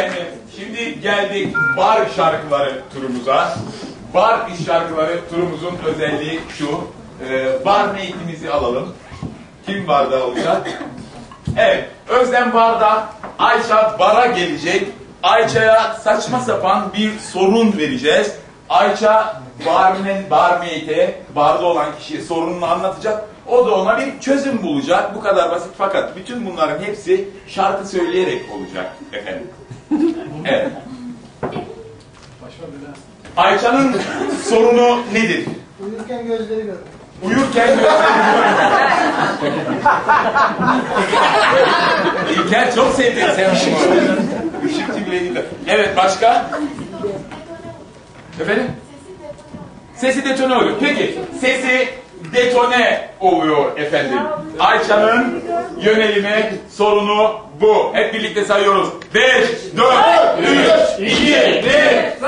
Efendim şimdi geldik bar şarkıları turumuza. Bar iş şarkıları turumuzun özelliği şu. Ee, bar eğitimimizi alalım. Kim barda olacak? Evet, Özlem barda, Ayça bara gelecek. Ayça'ya saçma sapan bir sorun vereceğiz. Ayça barmen, barmaid'e, barda olan kişiye sorununu anlatacak. O da ona bir çözüm bulacak. Bu kadar basit fakat bütün bunların hepsi şarkı söyleyerek olacak efendim. Evet. Ayça'nın sorunu nedir? Uyurken gözleri görür. Uyurken İlker çok sevdin sen bunu. Bile değil. Evet başka? Efendim? Sesi detone oluyor. Peki sesi detone oluyor efendim. Ayça'nın yönelimi sorunu bu. Hep birlikte sayıyoruz. 5, 4, 3, 2, 1.